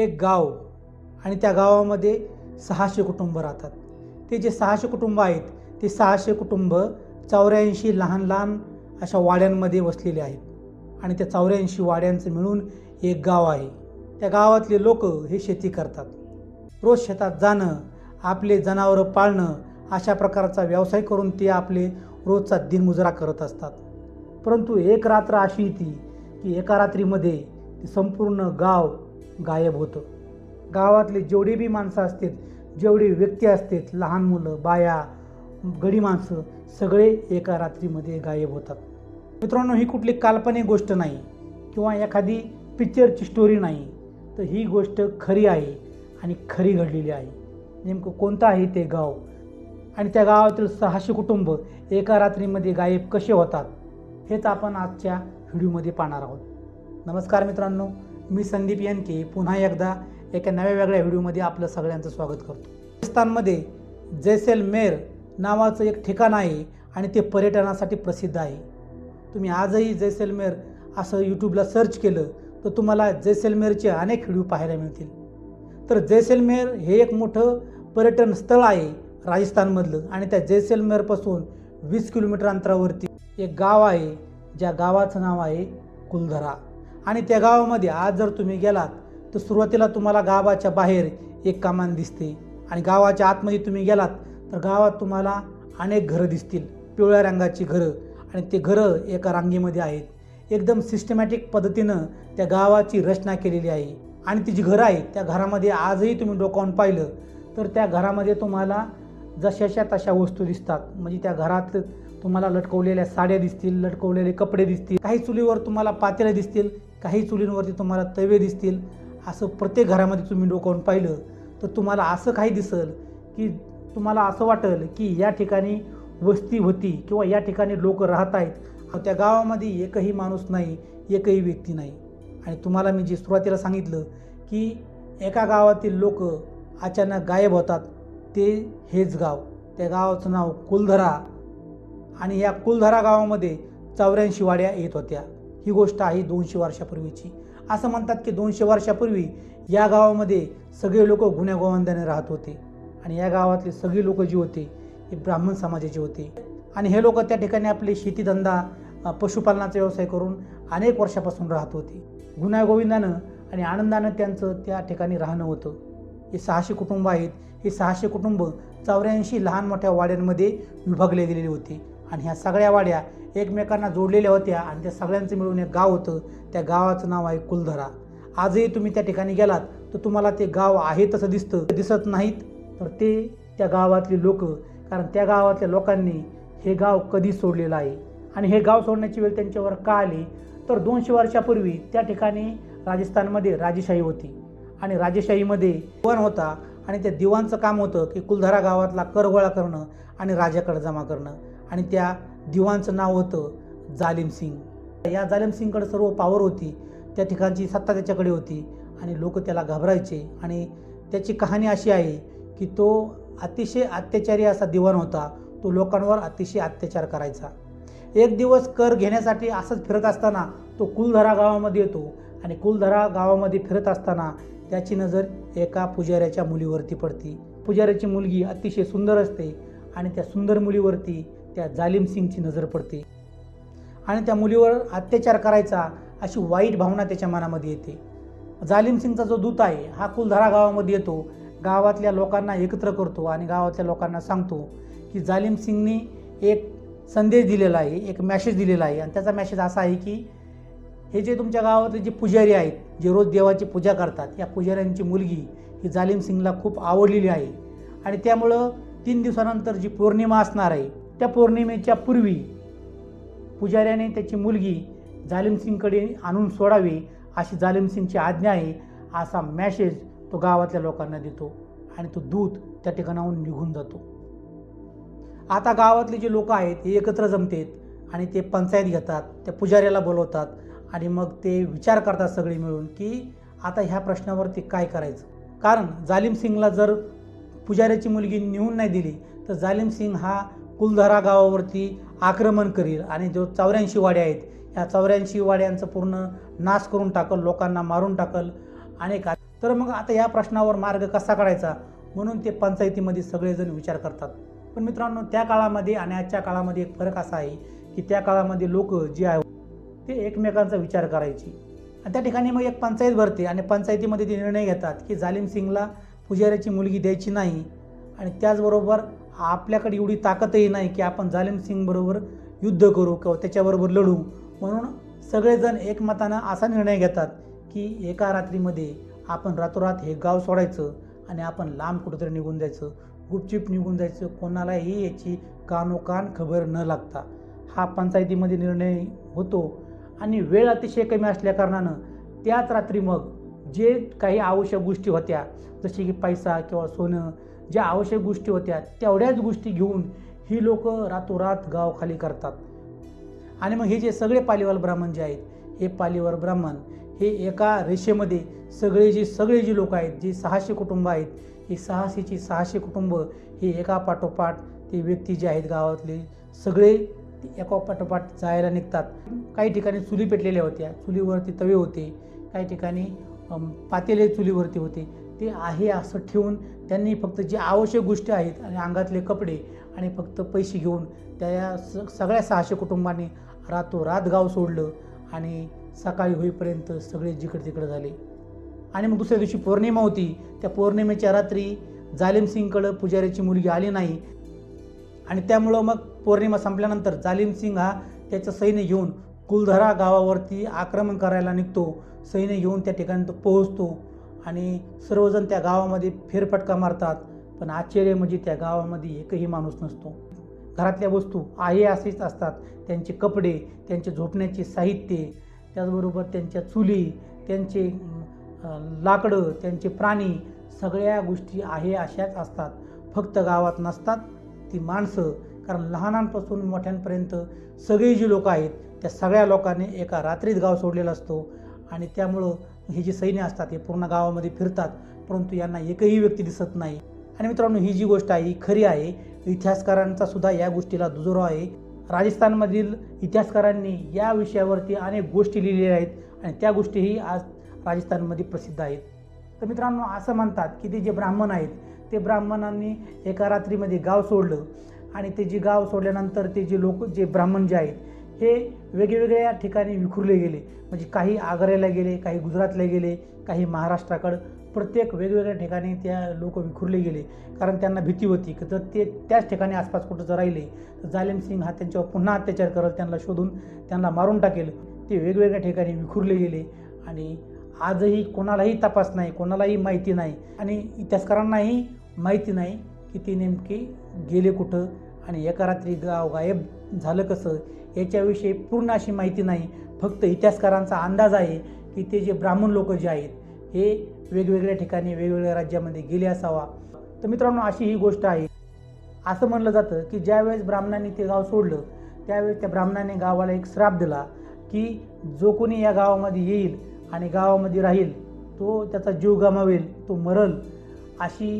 एक गाव आणि त्या गावामध्ये सहाशे कुटुंब राहतात. ते जे सहाशे कुटुंब आहेत ते सहाशे कुटुंब चौऱ्याऐंशी लहान लहान अशा वाड्यांमध्ये वसलेले आहेत. आणि त्या चौऱ्याऐंशी वाड्यांचं मिळून एक गाव आहे. त्या गावातले लोक हे शेती करतात. रोज शेतात जाणं आपले जनावरं पाळणं अशा प्रकारचा व्यवसाय करून ते आपले रोजचा दिनमुजरा करत असतात. परंतु एक रात्र अशी येते की एका रात्रीमध्ये ते संपूर्ण गाव गायब होतं. गावातले जेवढे बी माणसं असतात जेवढे व्यक्ती असतात लहान मुलं बाया गडी माणसं सगळे एका रात्रीमध्ये गायब होतात. मित्रांनो ही कुठली काल्पनिक गोष्ट नाही किंवा एखादी पिक्चरची स्टोरी नाही. तर ही गोष्ट खरी आहे आणि खरी घडलेली आहे. नेमकं कोणतं आहे ते गाव? आणि त्या गावातील सहाशे कुटुंब एका रात्रीमध्ये गायब कसे होतात हेच आपण आजच्या व्हिडिओमध्ये पाहणार आहोत. नमस्कार मित्रांनो मी संदीप यांके पुन्हा एकदा एका नव्या वेगळ्या व्हिडिओमध्ये आपलं सगळ्यांचं स्वागत करतो. राजस्थानमध्ये जैसलमेर नावाचं एक ठिकाण आहे आणि ते पर्यटनासाठी प्रसिद्ध आहे. तुम्ही आजही जैसलमेर असं यूट्यूबला सर्च केलं तर तुम्हाला जैसलमेरचे अनेक व्हिडिओ पाहायला मिळतील. तर जैसलमेर हे एक मोठं पर्यटन स्थळ आहे राजस्थानमधलं आणि त्या जैसलमेरपासून वीस किलोमीटर अंतरावरती एक गाव आहे ज्या गावाचं नाव आहे कुलधरा. आणि त्या गावामध्ये आज जर तुम्ही गेलात तर सुरुवातीला तुम्हाला गावाच्या बाहेर एक कमान दिसते. आणि गावाच्या आतमध्ये तुम्ही गेलात तर गावात तुम्हाला अनेक घरं दिसतील. पिवळ्या रंगाची घरं आणि ते घरं एका रांगेमध्ये आहेत. एकदम सिस्टमॅटिक पद्धतीनं त्या गावाची रचना केलेली आहे. आणि ती जी घरं आहेत त्या घरामध्ये आजही तुम्ही डोकावून पाहिलं तर त्या घरामध्ये तुम्हाला जशाच्या तशा वस्तू दिसतात. म्हणजे त्या घरात तुम्हाला लटकवलेल्या साड्या दिसतील लटकवलेले कपडे दिसतील काही चुलीवर तुम्हाला पातेले दिसतील काही चुलींवरती तुम्हाला तवे दिसतील असं प्रत्येक घरामध्ये तुम्ही डोकावून पाहिलं तर तुम्हाला असं काही दिसल की तुम्हाला असं वाटेल की या ठिकाणी वस्ती होती किंवा या ठिकाणी लोक राहत आहेत त्या गावामध्ये एकही माणूस नाही एकही व्यक्ती नाही. आणि तुम्हाला मी जे सुरुवातीला सांगितलं की एका गावातील लोक अचानक गायब होतात ते हेच गाव. त्या गावाचं नाव कुलधरा आणि या कुलधरा गावामध्ये चौऱ्याऐंशी वाड्या येत होत्या. ही गोष्ट आहे दोनशे वर्षापूर्वीची. असं म्हणतात की दोनशे वर्षापूर्वी या गावामध्ये सगळे लोक गुन्हेगोवंदाने राहत होते. आणि या गावातले सगळे लोक जे होते हे ब्राह्मण समाजाचे होते. आणि हे लोक त्या ठिकाणी आपले शेतीधंदा पशुपालनाचा व्यवसाय करून अनेक वर्षापासून राहत होते. गुन्हेगोविंदानं आणि आनंदानं त्यांचं त्या ठिकाणी राहणं होतं. हे सहाशे कुटुंब आहेत. हे सहाशे कुटुंब चौऱ्याऐंशी लहान मोठ्या वाड्यांमध्ये विभागले गेलेले होते. आणि ह्या सगळ्या वाड्या एकमेकांना जोडलेल्या होत्या आणि त्या सगळ्यांचं मिळून एक गाव होतं. त्या गावाचं नाव आहे कुलधरा. आजही तुम्ही त्या ठिकाणी गेलात तर तुम्हाला ते गाव आहे तसं दिसतं. दिसत नाहीत तर ते त्या गावातले लोक. कारण त्या गावातल्या लोकांनी हे गाव कधी सोडलेलं आहे. आणि हे गाव सोडण्याची वेळ त्यांच्यावर का आली? तर दोनशे वर्षापूर्वी त्या ठिकाणी राजस्थानमध्ये राजेशाही होती. आणि राजेशाहीमध्ये दिवाण होता आणि त्या दिवाणचं काम होतं की कुलधरा गावातला कर गोळा करणं आणि राजाकडे जमा करणं. आणि त्या दिवाणचं नाव होतं जालिम सिंग. या जालिम सिंगकडे सर्व पावर होती. त्या ठिकाणची सत्ता त्याच्याकडे होती आणि लोक त्याला घाबरायचे. आणि त्याची कहाणी अशी आहे की तो अतिशय अत्याचारी असा दिवाण होता. तो लोकांवर अतिशय अत्याचार करायचा. एक दिवस कर घेण्यासाठी असंच फिरत असताना तो कुलधरा गावामध्ये येतो. आणि कुलधरा गावामध्ये फिरत असताना त्याची नजर एका पुजाऱ्याच्या मुलीवरती पडते. पुजाऱ्याची मुलगी अतिशय सुंदर असते आणि त्या सुंदर मुलीवरती त्या जालिम सिंगची नजर पडते. आणि त्या मुलीवर अत्याचार करायचा अशी वाईट भावना त्याच्या मनामध्ये येते. जालिम सिंगचा जो दूत आहे हा कुलधरा गावामध्ये येतो. गावातल्या लोकांना एकत्र करतो आणि गावातल्या लोकांना सांगतो की जालिम सिंगने एक संदेश दिलेला आहे एक मॅसेज दिलेला आहे. आणि त्याचा मॅसेज असा आहे की हे जे तुमच्या गावातले जे पुजारी आहेत जे रोज देवाची पूजा करतात या पुजाऱ्यांची मुलगी ही जालिम सिंगला खूप आवडलेली आहे. आणि त्यामुळं तीन दिवसानंतर जी पौर्णिमा असणार आहे त्या पौर्णिमेच्या पूर्वी पुजाऱ्याने त्याची मुलगी जालिमसिंगकडे आणून सोडावी अशी जालिमसिंगची आज्ञा आहे असा मॅसेज तो गावातल्या लोकांना देतो आणि तो दूत त्या ठिकाणाहून निघून जातो. आता गावातले जे लोक आहेत हे एकत्र जमतात आणि ते पंचायत घेतात त्या पुजाऱ्याला बोलवतात आणि मग ते विचार करतात सगळे मिळून की आता ह्या प्रश्नावरती काय करायचं? कारण जालिम सिंगला जर पुजाऱ्याची मुलगी नेऊन नाही दिली तर जालिम सिंग हा कुलधरा गावावरती आक्रमण करील आणि जो चौऱ्याऐंशी वाड्या आहेत या चौऱ्याऐंशी वाड्यांचं पूर्ण नाश करून टाकल लोकांना मारून टाकल. अनेक तर मग आता या प्रश्नावर मार्ग कसा काढायचा? म्हणून ते पंचायतीमध्ये सगळेजण विचार करतात. पण मित्रांनो त्या काळामध्ये आणि आजच्या काळामध्ये एक फरक असा आहे की त्या काळामध्ये लोक जे आहे ते एकमेकांचा विचार करायची. आणि त्या ठिकाणी मग एक पंचायत भरते आणि पंचायतीमध्ये ते निर्णय घेतात की जालिम सिंगला पुजाऱ्याची मुलगी द्यायची नाही आणि त्याचबरोबर आपल्याकडे एवढी ताकदही नाही की आपण जालिम सिंगबरोबर युद्ध करू किंवा त्याच्याबरोबर लढू. म्हणून सगळेजण एकमतानं असा निर्णय घेतात की एका रात्रीमध्ये आपण रातोरात हे गाव सोडायचं आणि आपण लांब कुठेतरी निघून जायचं. गुपचूप निघून जायचं. कोणालाही याची कानोकान खबर न लागता. हा पंचायतीमध्ये निर्णय होतो. आणि वेळ अतिशय कमी असल्याकारणानं त्याच रात्री मग जे काही आवश्यक गोष्टी होत्या जसे की पैसा किंवा सोनं ज्या आवश्यक गोष्टी होत्या तेवढ्याच गोष्टी घेऊन ही लोक रातोरात गाव खाली करतात. आणि मग हे जे सगळे पालीवाल ब्राह्मण जे आहेत हे पालीवाल ब्राह्मण हे एका रेषेमध्ये सगळे जे सगळे जे लोक आहेत जे सहाशे कुटुंब आहेत ही सहाशेची सहाशे कुटुंब हे एका पाठोपाठ ते व्यक्ती जे आहेत गावातले सगळे ते एका पाठोपाठ जायला निघतात. काही ठिकाणी चुली पेटलेल्या होत्या चुलीवरती तवे होते. काही ठिकाणी पातेले चुलीवरती होते. ते आहे असं ठेवून त्यांनी फक्त जे आवश्यक गोष्टी आहेत आणि अंगातले कपडे आणि फक्त पैसे घेऊन त्या स सगळ्या सहाशे कुटुंबांनी रातोरात गाव सोडलं आणि सकाळी होईपर्यंत सगळे जिकडे तिकडे झाले. आणि मग दुसऱ्या दिवशी पौर्णिमा होती. त्या पौर्णिमेच्या रात्री जालिम सिंगकडं पुजाऱ्याची मुलगी आली नाही. आणि त्यामुळं मग पौर्णिमा संपल्यानंतर जालिम सिंग हा त्याचं सैन्य घेऊन कुलधरा गावावरती आक्रमण करायला निघतो. सैन्य घेऊन त्या ठिकाणी तो पोहोचतो. आणि सर्वजण त्या गावामध्ये फेरफटका मारतात. पण आश्चर्य म्हणजे त्या गावामध्ये एकही माणूस नसतो. घरातल्या वस्तू आहे असेच असतात. त्यांचे कपडे त्यांचे झोपण्याचे साहित्य त्याचबरोबर त्यांच्या चुली त्यांचे लाकडं त्यांचे प्राणी सगळ्या गोष्टी आहे अशाच असतात. फक्त गावात नसतात ती माणसं. कारण लहानांपासून मोठ्यांपर्यंत सगळी जी लोकं आहेत त्या सगळ्या लोकांनी एका रात्रीत गाव सोडलेला असतो. आणि त्यामुळं हे जे सैन्य असतात हे पूर्ण गावामध्ये फिरतात परंतु यांना एकही व्यक्ती दिसत नाही. आणि मित्रांनो ही जी गोष्ट आहे ही खरी आहे. इतिहासकारांचा सुद्धा या गोष्टीला दुजोरा आहे. राजस्थानमधील इतिहासकारांनी या विषयावरती अनेक गोष्टी लिहिलेल्या आहेत आणि त्या गोष्टीही आज राजस्थानमध्ये प्रसिद्ध आहेत. तर मित्रांनो असं म्हणतात की ते जे ब्राह्मण आहेत ते ब्राह्मणांनी एका रात्रीमध्ये गाव सोडलं. आणि ते जे गाव सोडल्यानंतर ते जे लोक जे ब्राह्मण जे आहेत हे वेगवेगळ्या ठिकाणी विखुरले गेले. म्हणजे काही आग्र्याला गेले काही गुजरातला गेले काही महाराष्ट्राकडं. प्रत्येक वेगवेगळ्या ठिकाणी त्या लोक विखुरले गेले. कारण त्यांना भीती होती की जर ते त्याच ठिकाणी आसपास कुठं जर राहिले तर जालिम सिंग हा त्यांच्यावर पुन्हा अत्याचार करेल त्यांना शोधून त्यांना मारून टाकेल. ते वेगवेगळ्या ठिकाणी विखुरले गेले आणि आजही कोणालाही तपास नाही कोणालाही माहिती नाही आणि इतिहासकारांनाही माहिती नाही की ते नेमके गेले कुठं आणि एका रात्री गाव गायब झालं कसं याच्याविषयी पूर्ण अशी माहिती नाही. फक्त इतिहासकारांचा अंदाज आहे की ते जे ब्राह्मण लोक जे आहेत हे वेगवेगळ्या ठिकाणी वेगवेगळ्या राज्यामध्ये गेले असावा. तर मित्रांनो अशी ही गोष्ट आहे. असं म्हणलं जातं की ज्यावेळेस ब्राह्मणांनी ते गाव सोडलं त्यावेळेस त्या ब्राह्मणाने गावाला एक श्राप दिला की जो कोणी या गावामध्ये येईल आणि गावामध्ये राहील तो त्याचा जीव गमावेल तो मरल अशी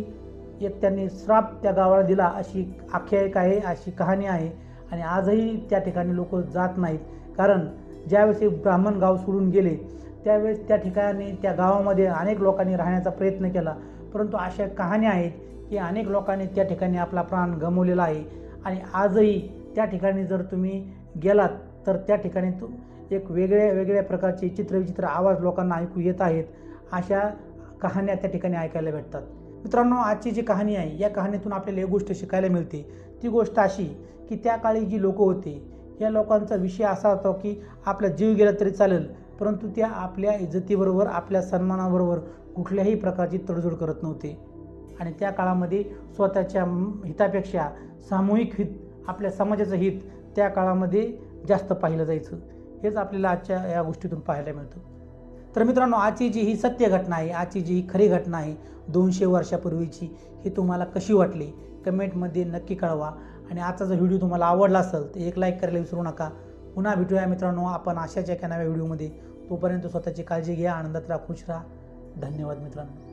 एक त्यांनी श्राप त्या गावाला दिला. अशी आख्यायिका आहे अशी कहाणी आहे. आणि आजही त्या ठिकाणी लोक जात नाहीत. कारण ज्यावेळेस हे ब्राह्मण गाव सोडून गेले त्यावेळेस त्या ठिकाणी त्या गावामध्ये अनेक लोकांनी राहण्याचा प्रयत्न केला. परंतु अशा कहाण्या आहेत की अनेक लोकांनी त्या ठिकाणी आपला प्राण गमवलेला आहे. आणि आजही त्या ठिकाणी जर तुम्ही गेलात तर त्या ठिकाणी तू एक वेगळ्या वेगळ्या प्रकारचे चित्रविचित्र आवाज लोकांना ऐकू येत आहेत. अशा कहाण्या त्या ठिकाणी ऐकायला भेटतात. मित्रांनो आजची जी कहाणी आहे या कहाणीतून आपल्याला एक गोष्ट शिकायला मिळते. ती गोष्ट अशी की त्या काळी जी लोक होते या लोकांचा विषय असा होता की आपला जीव गेला तरी चालेल परंतु त्या आपल्या इज्जतीबरोबर आपल्या सन्मानाबरोबर कुठल्याही प्रकारची तडजोड करत नव्हते. आणि त्या काळामध्ये स्वतःच्या हितापेक्षा सामूहिक हित आपल्या समाजाचं हित त्या काळामध्ये जास्त पाहिलं जायचं. हेच आपल्याला आजच्या या गोष्टीतून पाहायला मिळतं. तर मित्रांनो आजची जी ही सत्य घटना आहे आजची जी ही खरी घटना आहे दोनशे वर्षापूर्वीची ही तुम्हाला कशी वाटली? कमेंटमध्ये नक्की कळवा. आणि आजचा जर व्हिडिओ तुम्हाला आवडला असेल तर एक लाईक करायला विसरू नका. पुन्हा भेटूया मित्रांनो आपण अशाच एका नव्या व्हिडिओमध्ये तोपर्यंत स्वतःची काळजी घ्या आनंदात राहा खुश राहा. धन्यवाद मित्रांनो.